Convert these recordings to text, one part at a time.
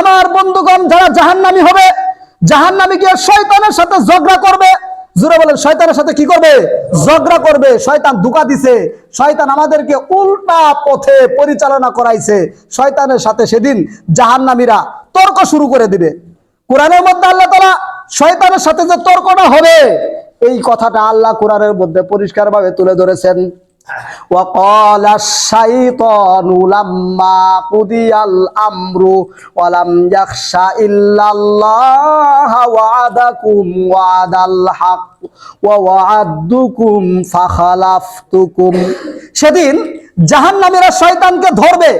আমার বন্ধুগণ, যারা জাহান্নামী হবে, জাহান্নামী গিয়ে শয়তানের সাথে ঝগড়া করবে। জুড়ে বলেন, শয়তানের সাথে কি করবে? ঝগড়া করবে। শয়তান ধোঁকা দিছে। শয়তান আমাদেরকে উল্টা পথে পরিচালনা করাইছে। শয়তানের সাথে সেদিন জাহান্নামীরা তর্ক শুরু করে দিবে। কোরআনের মধ্যে আল্লাহ তারা শয়তানের সাথে যে তর্কটা হবে, এই কথাটা আল্লাহ কোরআনের মধ্যে পরিষ্কারভাবে তুলে ধরেছেন। وقال الشيطان لما قضي الأمر ولم يخش إلا الله وعدكم وعد الحق ووعدتكم فخلفتكم সেদিন জাহান্নামীরা শয়তানকে ধরবে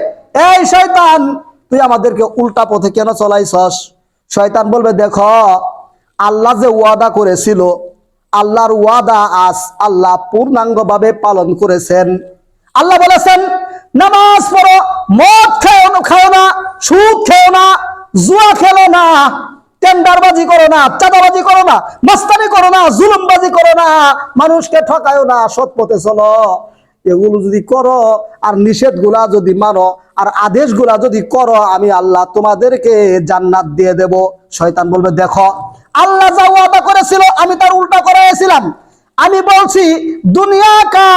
এই শয়তান তুই আমাদেরকে উল্টা পথে কেন চলাইছস শয়তান বলবে দেখো আল্লাহ যে ওয়াদা করেছিল আল্লাহর ওয়াদা আজ আল্লাহ পূর্ণাঙ্গভাবে পালন করেছেন। আল্লাহ বলেছেন, নামাজ পড়ো, মদ খেও না, খাও না, সুদ খেও না, জুয়া খেলো না, টেন্ডারবাজি করো না, চাঁদাবাজি করো না, মাস্তানি করো না, জুলুমবাজি করো না, মানুষকে ঠকায়ও না, সৎ পথে চলো। এগুলো যদি করো আর নিষেধগুলা যদি মানো আর আদেশগুলা যদি করো, আমি আল্লাহ তোমাদেরকে জান্নাত দিয়ে দেব। শয়তান বলবে, দেখো, আল্লাহ যা ওয়াদা করেছিল, আমি তার উল্টা করাইছিলাম। আমি বলছি, দুনিয়া কা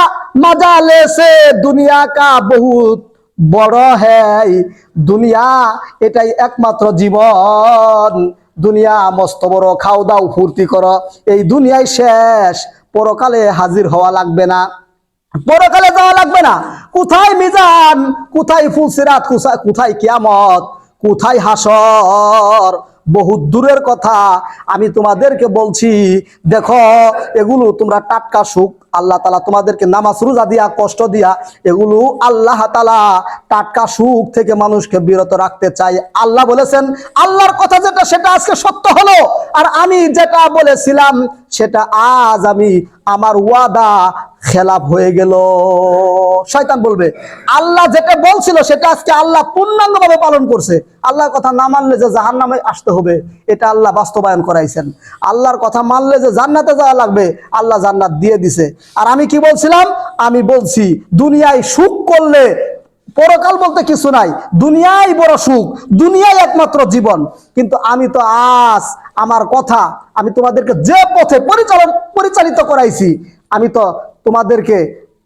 মজা লেসে দুনিয়া কা বহুত বড় হ্যায় দুনিয়া এটাই একমাত্র জীবন। দুনিয়া মস্ত বড়, খাও দাও, ফুর্তি করো। এই দুনিয়ায় শেষ, পরকালে হাজির হওয়া লাগবে না। পরকালে যাওয়া লাগবে না। কোথায় মিজান? কোথায় ফুলসিরাত? কোথায় কিয়ামত? কোথায় হাসর বহুত দূরের কথা আমি তোমাদেরকে বলছি। দেখো, এগুলো তোমরা টাটকা সুখ। আল্লাহ তালা তোমাদেরকে নামাজ রোজা দিয়া, কষ্ট দিয়া, এগুলো আল্লাহ তালা টাটকা সুখ থেকে মানুষকে বিরত রাখতে চাই আল্লাহ বলেছেন, আল্লাহর কথা যেটা, সেটা আজকে সত্য হলো। আর আমি যেটা বলেছিলাম, সেটা আজ আমি আমার ওয়াদা খেলাপ হয়ে গেল। শয়তান বলবে, আল্লাহ যেটা বলছিল সেটা আজকে আল্লাহ পূর্ণাঙ্গভাবে পালন করছে। আল্লাহর কথা না মানলে যে জাহান নামে আসতে হবে, এটা আল্লাহ বাস্তবায়ন করাইছেন। আল্লাহর কথা মানলে যে জান্নাতে যাওয়া লাগবে, আল্লাহ জান্নাত দিয়ে দিছে। আর আমি কি বলছিলাম? আমি বলছি, দুনিয়ায় সুখ করলে পরকাল বলতে কিছু নাই। দুনিয়াই বড় সুখ, দুনিয়াই একমাত্র জীবন। কিন্তু আমি তো আজ আমার কথা, আমি তোমাদেরকে যে পথে পরিচালন পরিচালিত করাইছি, আমি তো তোমাদেরকে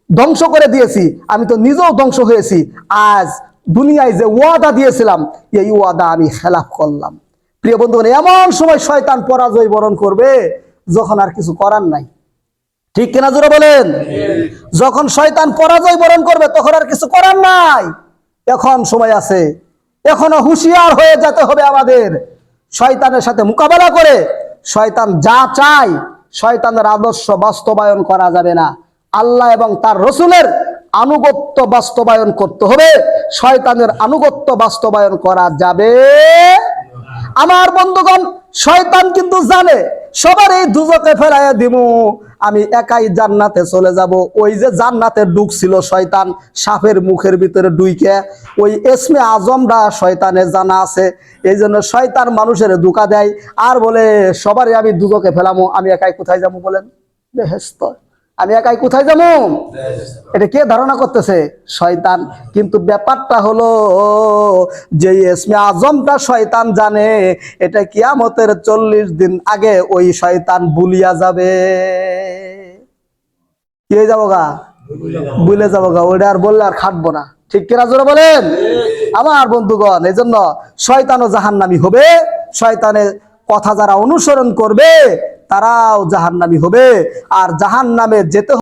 ধ্বংস করে দিয়েছি, আমি তো নিজেও ধ্বংস হয়েছি। আজ দুনিয়ায় যে ওয়াদা দিয়েছিলাম, এই ওয়াদা আমি খেলাফ করলাম। প্রিয় বন্ধু এমন সময় শয়তান পরাজয় বরণ করবে যখন আর কিছু করার নাই। ঠিক কিনা জোরে বলেন? যখন শয়তান পরাজয় বরণ করবে, তখন আর কিছু করার নাই। এখন সময় আছে, এখনও হুঁশিয়ার হয়ে যেতে হবে আমাদের। শয়তানের সাথে মোকাবেলা করে, শয়তান যা চায়, শয়তানের আদর্শ বাস্তবায়ন করা যাবে না। আল্লাহ এবং তার রসুলের আনুগত্য বাস্তবায়ন করতে হবে। শয়তানের আনুগত্য বাস্তবায়ন করা যাবে। আমার বন্ধুগণ, শয়তান কিন্তু জানে, সবার এই দুজকে ফেরাইয়া দিমু। আমি একাই জান্নাতে চলে যাব। ওই যে জান্নাতে ঢুকছিল শয়তান, সাপের মুখের ভিতরে ডুইকে, ওই এসমে আজমরা শয়তানের জানা আছে। এই জন্য শয়তান মানুষের দুকা দেয়। আর বলে, সবারই আমি দুজকে ফেলামু, আমি একাই কোথায় যাব বলেন? বেহেস্ত আমি একাই কোথায় যাব? এটা কে ধারণা করতেছে? শয়তান। কিন্তু ব্যাপারটা হলো, যে এসমে আজমটা শয়তান জানে, এটা কিয়ামতের চল্লিশ দিন আগে ওই শয়তান বুলিয়া যাবে। কি হয়ে যাব গা? বুলে যাব গা। ওইটা আর বললে আর খাটবো না। ঠিক কিনা জোরে বলেন? আমার বন্ধুগণ এই জন্য শয়তানও জাহান্নামি হবে। শয়তানের কথা যারা অনুসরণ করবে তারাও জাহান্নামি হবে। আর জাহান নামে যেতে